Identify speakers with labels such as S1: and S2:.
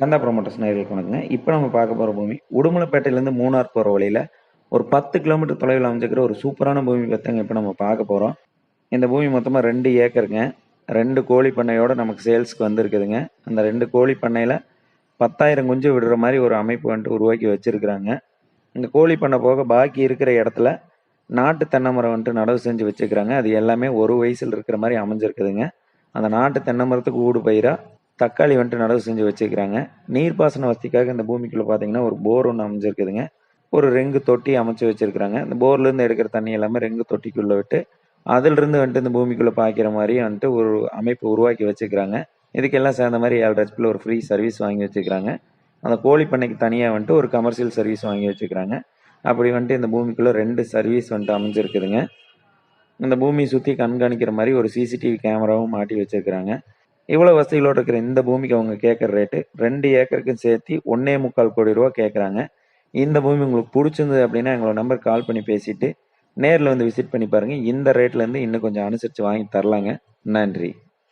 S1: கந்தா promoters நேர்களுக்கு வணக்கங்க. இப்போ நம்ம பார்க்க போகிற பூமி உடுமலைப்பேட்டையிலேருந்து மூணார் போகிற வழியில் ஒரு பத்து கிலோமீட்டர் தொலைவில் அமைஞ்சிருக்கிற ஒரு சூப்பரான பூமி பற்றிங்க இப்போ நம்ம பார்க்க போகிறோம் இந்த பூமி மொத்தமாக ரெண்டு ஏக்கருங்க. ரெண்டு கோழி பண்ணையோடு நமக்கு சேல்ஸ்க்கு வந்திருக்குதுங்க. அந்த ரெண்டு கோழி பண்ணையில் பத்தாயிரம் குஞ்சு விடுற மாதிரி ஒரு அமைப்பு வந்துட்டு உருவாக்கி வச்சுருக்குறாங்க. இந்த கோழி பண்ணை போக பாக்கி இருக்கிற இடத்துல நாட்டு தென்னை மரம் வந்துட்டு நடவு செஞ்சு வச்சுக்கிறாங்க அது எல்லாமே ஒரு வயசில் இருக்கிற மாதிரி அமைஞ்சிருக்குதுங்க. அந்த நாட்டு தென்னை மரத்துக்கு ஊடு பயிராக தக்காளி வந்துட்டு நடவு செஞ்சு வச்சுருக்கிறாங்க. நீர்ப்பாசன வசதிக்காக இந்த பூமிக்குள்ளே பார்த்தீங்கன்னா ஒரு போர் ஒன்று அமைஞ்சிருக்குதுங்க. ஒரு ரெங்கு தொட்டி அமைச்சு வச்சுருக்குறாங்க. இந்த போர்லேருந்து எடுக்கிற தண்ணி எல்லாமே ரெங்கு தொட்டிக்குள்ளே விட்டு அதிலிருந்து வந்துட்டு இந்த பூமிக்குள்ளே பாய்க்கிற மாதிரி வந்துட்டு ஒரு அமைப்பு உருவாக்கி வச்சுக்கிறாங்க இதுக்கெல்லாம் சேர்ந்த மாதிரி ஏழு லட்சத்தில் ஒரு ஃப்ரீ சர்வீஸ் வாங்கி வச்சுக்கிறாங்க அந்த கோழி பண்ணைக்கு தனியாக வந்துட்டு ஒரு கமர்ஷியல் சர்வீஸ் வாங்கி வச்சுக்கிறாங்க அப்படி வந்துட்டு இந்த பூமிக்குள்ளே ரெண்டு சர்வீஸ் வந்துட்டு அமைஞ்சிருக்குதுங்க. இந்த பூமியை சுற்றி கண்காணிக்கிற மாதிரி ஒரு சிசிடிவி கேமராவும் மாட்டி வச்சுருக்கிறாங்க. இவ்வளோ வசதிகளோடு இருக்கிற இந்த பூமிக்கு அவங்க கேட்குற ரேட்டு ரெண்டு ஏக்கருக்கும் சேர்த்து ஒன்றே முக்கால் கோடி ரூபா கேட்குறாங்க இந்த பூமி உங்களுக்கு பிடிச்சிருந்தது அப்படின்னா எங்களோட நம்பர் கால் பண்ணி பேசிவிட்டு நேரில் வந்து விசிட் பண்ணி பாருங்கள் இந்த ரேட்லேருந்து இன்னும் கொஞ்சம் அனுசரித்து வாங்கி தரலாங்க. நன்றி.